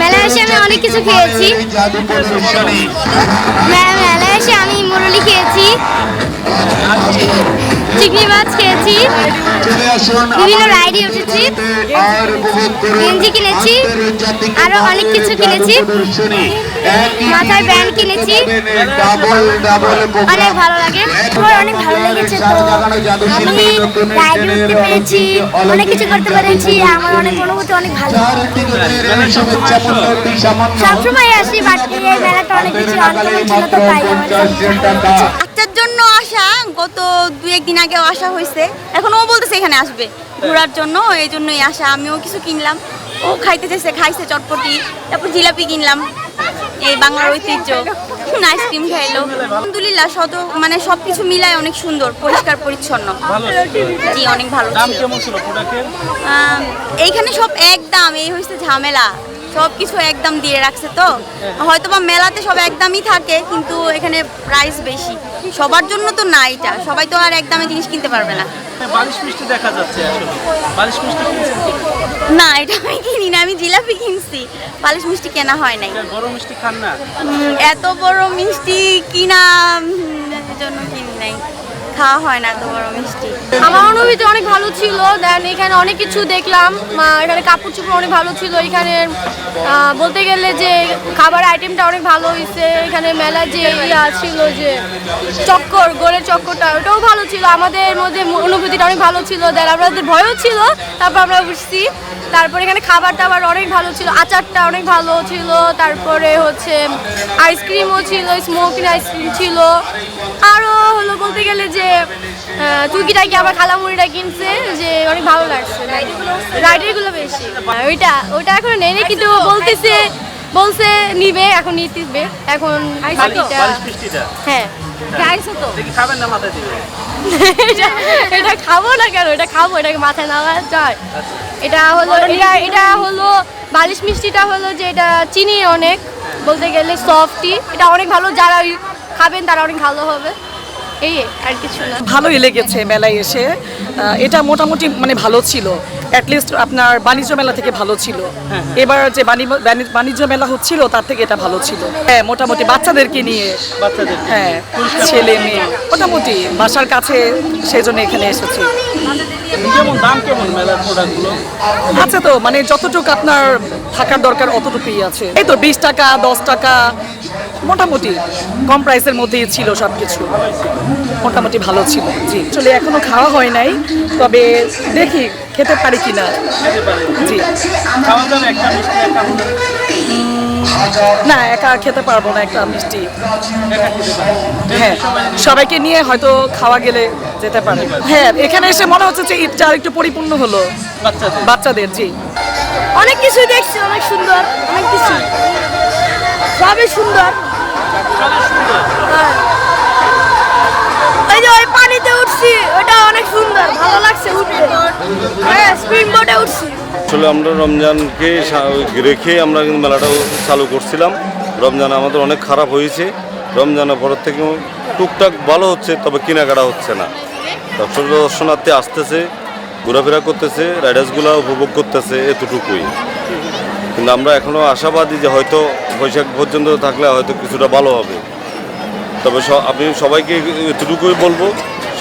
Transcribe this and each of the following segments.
মেলায় এসে আমি অনেক কিছু খেয়েছি। মেলায় এসে আমি মুরলি খেয়েছি। চিংড়ি মাছ খেয়েছি। বিভিন্ন রাইডে উঠেছি গেঞ্জি কিনেছি আরও অনেক কিছু কিনেছি। মাথায় ব্যান্ড কিনেছি। অনেক ভালো লাগে। আমার অনেক ভালো লেগেছে তো। আমি রাইডে উঠতে পেরেছি অনেক কিছু করতে পেরেছি। আমার অনেক অনুভূতি অনেক ভালো। সবসময় আসি বাট এই মেলাটা অনেক কিছু আনকমন ছিল তো তাই আমার বাচ্চার জন্য আসা গত দু একদিন আগেও আসা হয়েছে। এখন ও বলতেছে এখানে আসবে ঘোরার জন্য এই জন্যই আসা। আমিও কিছু কিনলাম। ও খাইতে চাইছে খাইছে চটপটি তারপর জিলাপি কিনলাম। এই বাংলার ঐতিহ্য আইসক্রিম খাইলো। আলহামদুলিল্লাহ শত মানে সব কিছু মিলায় অনেক সুন্দর পরিষ্কার পরিচ্ছন্ন। জি অনেক ভালো এইখানে সব একদম এই হচ্ছে ঝামেলা। সব কিছু একদম দিয়ে রাখছে তো। হয়তো বা মেলাতে সব একদমই থাকে কিন্তু এখানে প্রাইস বেশি। সবার জন্য তো না এটা। সবাই তো আর একদমে জিনিস কিনতে পারবে না। বালিশ মিষ্টি দেখা যাচ্ছে আসলে। বালিশ মিষ্টি কিনছেন না এটা আমি কিনি না আমি জিলাপি কিনছি। পালিশ মিষ্টি কেনা হয় নাই। বড় মিষ্টি খান না? এত বড় মিষ্টি কিনা জন্য কিনি নাই। খাওয়া হয় না, এত মিষ্টি। আমার অনুভূতি অনেক ভালো ছিল। দেন এখানে অনেক কিছু দেখলাম। এখানে কাপড় চোপড় অনেক ভালো ছিল। এখানে বলতে গেলে যে খাবার আইটেমটা অনেক ভালো হয়েছে এখানে মেলা যে ইয়া ছিল যে চক্কর, গোলের চক্করটা, ওটাও ভালো ছিল। আমাদের মধ্যে অনুভূতিটা অনেক ভালো ছিল। দেন আমাদের ভয়ও ছিল। তারপর আমরা বুঝছি তারপরে এখানে খাবার টাবার অনেক ভালো ছিল। আচারটা অনেক ভালো ছিল। তারপরে হচ্ছে আইসক্রিমও ছিল স্মোকিং আইসক্রিম ছিল। আরও হলো বলতে গেলে যে আহ, তুর্কিটা কি আবার খালামুড়িটা কিনছে যে অনেক ভালো লাগছে। রাইডারগুলো বেশি। ওইটা ওইটা এখন নেই কিন্তু বলতেছে বলছে নিবে এখন নিতে এখন বাকিটা বালিশ মিষ্টিটা হ্যাঁ খাইছো তো। দেখি খাবেন না মাথায় দিবে? এটা এটা খাব না কেন? এটা খাব এটাকে মাথায় নেওয়া যায়। এটা হলো এটা এটা হলো বালিশ মিষ্টিটা হলো যে এটা চিনি অনেক বলতে গেলে সফটি এটা অনেক ভালো যারা খাবেন তারা অনেক ভালো হবে। এই আর কিছু না। ভালোই লেগেছে মেলায় এসে। এটা মোটামুটি মানে ভালো ছিল। অ্যাটলিস্ট আপনার বাণিজ্য মেলা থেকে ভালো ছিল। এবার যে বাণি- বাণি- বাণিজ্য মেলা হচ্ছিল তার থেকে এটা ভালো ছিল। হ্যাঁ মোটামুটি বাচ্চাদেরকে নিয়ে। বাচ্চাদের। হ্যাঁ ছেলে মেয়ে। মোটামুটি বাসার কাছে সেই জন্য এখানে এসেছি। কেমন দাম কেমন মেলার আছে তো মানে যতটুকু আপনার থাকার দরকার অতটুকুই আছে। এই তো বিশ টাকা দশ টাকা মোটামুটি কম প্রাইসের মধ্যেই ছিল সব কিছু মোটামুটি ভালো ছিল। জি। আসলে এখনও খাওয়া হয় নাই তবে দেখি খেতে পারি কিনা? জি। না একা খেতে পারব না একটা মিষ্টি। হ্যাঁ সবাইকে নিয়ে হয়তো খাওয়া গেলে যেতে পারে। হ্যাঁ এখানে এসে মনে হচ্ছে যে ঈদটা আর একটু পরিপূর্ণ হলো। বাচ্চাদের। বাচ্চাদের জি। অনেক কিছু দেখছি অনেক সুন্দর অনেক কিছু। সবই সুন্দর। হ্যাঁ। এই যে ওই পানিতে উঠছি ওটা অনেক সুন্দর ভালো লাগছে উঠতে। হ্যাঁ আসলে আমরা রমজানকে রেখে আমরা কিন্তু মেলাটা চালু করছিলাম। রমজান আমাদের অনেক খারাপ হয়েছে। রমজানের পরের থেকে টুকটাক ভালো হচ্ছে, তবে কেনাকাটা হচ্ছে না। দর্শক দর্শনার্থী আসতেছে, ঘোরাফেরা করতেছে রাইডার্সগুলো উপভোগ করতেছে এতটুকুই। কিন্তু আমরা এখনও আশাবাদী যে হয়তো বৈশাখ পর্যন্ত থাকলে হয়তো কিছুটা ভালো হবে। তবে আমি সবাইকে এতটুকুই বলব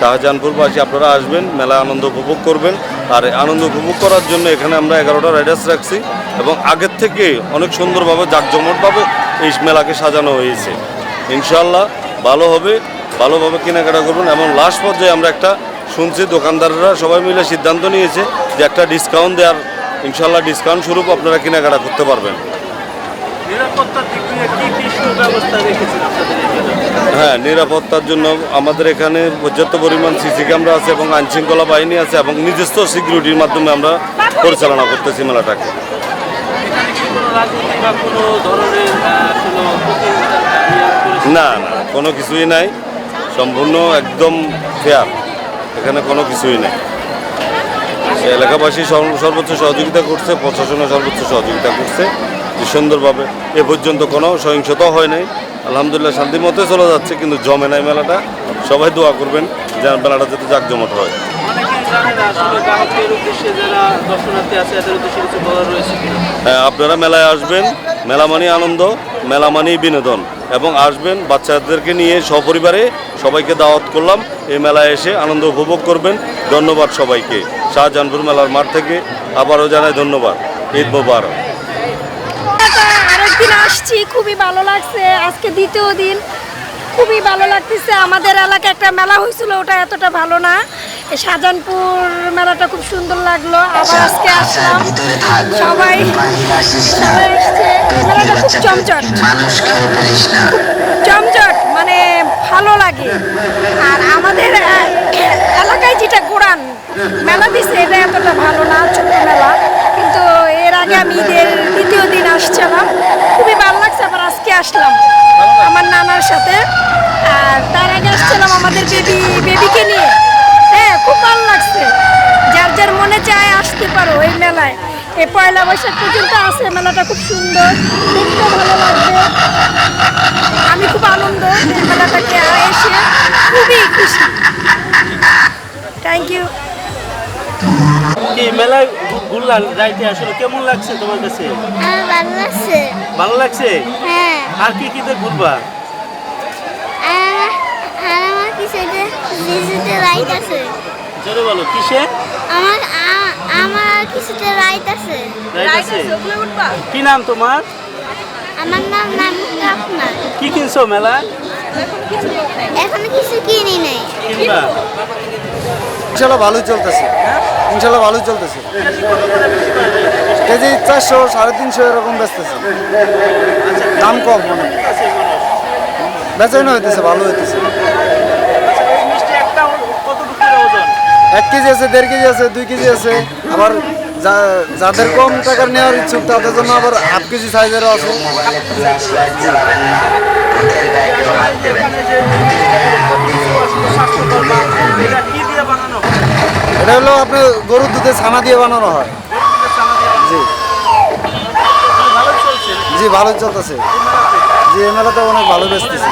শাহজাহানপুরবাসী আপনারা আসবেন, মেলা আনন্দ উপভোগ করবেন। আর আনন্দ উপভোগ করার জন্য এখানে আমরা এগারোটা রাইডার্স রাখছি এবং আগের থেকে অনেক সুন্দরভাবে জাঁকজমটভাবে এই মেলাকে সাজানো হয়েছে। ইনশাল্লাহ ভালো হবে, ভালোভাবে কেনাকাটা করবেন। এবং লাস্ট পর্যায়ে আমরা একটা শুনছি, দোকানদাররা সবাই মিলে সিদ্ধান্ত নিয়েছে যে একটা ডিসকাউন্ট দেওয়ার ইনশাল্লাহ ডিসকাউন্ট স্বরূপ আপনারা কেনাকাটা করতে পারবেন। নিরাপত্তার দিক দিয়ে হ্যাঁ নিরাপত্তার জন্য আমাদের এখানে পর্যাপ্ত পরিমাণ সিসি ক্যামেরা আছে এবং আইন শৃঙ্খলা বাহিনী আছে এবং নিজস্ব সিকিউরিটির মাধ্যমে আমরা পরিচালনা করতেছি মেলাটাকে? না না কোনো কিছুই নাই। সম্পূর্ণ একদম ফেয়ার এখানে কোনো কিছুই নেই। এলাকাবাসী সর- সর্বোচ্চ সহযোগিতা করছে প্রশাসনের সর্বোচ্চ সহযোগিতা করছে। যে সুন্দরভাবে এ পর্যন্ত কোনো সহিংসতা হয় নাই আলহামদুলিল্লাহ শান্তি মতে চলে যাচ্ছে কিন্তু জমে নাই মেলাটা। সবাই দোয়া করবেন যে মেলাটা যাতে জাঁকজমট হয়। হ্যাঁ, আপনারা মেলায় আসবেন মেলা মানেই আনন্দ মেলা মানেই বিনোদন। এবং আসবেন বাচ্চাদেরকে নিয়ে সপরিবারে সবাইকে দাওয়াত করলাম এই মেলায় এসে আনন্দ উপভোগ করবেন। ধন্যবাদ সবাইকে। শাহজাহানপুর মেলার মাঠ থেকে আবারও জানাই ধন্যবাদ। ঈদ মোবারক। আরেকদিন আসছি খুবই ভালো লাগছে। আজকে দ্বিতীয় দিন খুবই ভালো লাগতেছে। আমাদের এলাকায় একটা মেলা হয়েছিল ওটা এতটা ভালো না। শাহজাহানপুর মেলাটা খুব সুন্দর লাগল। আবার আজকে আসলাম। সবাই সবাই এসছে। মেলাটা খুব চমচট। চমচট মানে ভালো লাগে। আর আমাদের এলাকায় যেটা কোরআন, মেলা দিছে, এটা এতটা ভালো না ছোট মেলা। কিন্তু এর আগে আমি ঈদের দ্বিতীয় দিন আসছিলাম খুবই ভালো লাগছে, আবার আজকে আসলাম আমার নানার সাথে। আর তার আগে আসছিলাম আমাদের বেবি, বেবিকে নিয়ে। হ্যাঁ খুব ভালো লাগছে। যার যার মনে চায় আসতে পারো এই মেলায়। এই পয়লা বৈশাখ পর্যন্ত আছে, মেলাটা খুব সুন্দর, দেখতে ভালো লাগবে। আমি খুব আনন্দ মেলাটাকে এসে খুবই খুশি। থ্যাংক ইউ এই মেলায় ঘুরলাম যাইতে আসলে কেমন লাগছে তোমার কাছে? ভালো লাগছে। ভালো লাগছে? হ্যাঁ। আর কি ঘুরবা? আমার রাইট আছে। জোরে বলো কিসে? আমার আ- আমার কিছুতে রাইট আছে। কি নাম তোমার? আমার নাম নাম কি কিনছো মেলা? এখনও কিছু কিনি নাই। কিনবা? ইনশাল্লাহ ভালোই চলতেছে। ইনশাল্লাহ ভালোই চলতেছে। কেজি চারশো সাড়ে তিনশো এরকম বেচতেছে। দাম কম মনে বেচাই না হইতেছে ভালো হইতেছে। এক কেজি আছে দেড় কেজি আছে দুই কেজি আছে আবার যাদের কম টাকার নেওয়ার ইচ্ছুক, তাদের জন্য আবার হাফ কেজি সাইজেরও আছে। এটা হলো আপনার গরুর দুধে ছানা দিয়ে বানানো হয়। জি। ভালো জি, ভালোই চলতেছে। জি, এই মেলাতে অনেক ভালো বেচতেছে।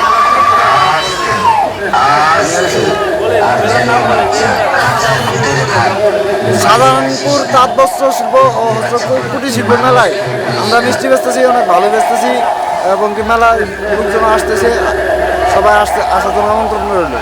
সাধারণপুর তাঁত বস্ত্র শিল্প ও কুটির শিল্প মেলায় আমরা মিষ্টি বেচতেছি, অনেক ভালো বেচতেছি এবং কি মেলায় লোকজন আসতেছে, সবাই আসতে আসার জন্য আমন্ত্রণ রইল।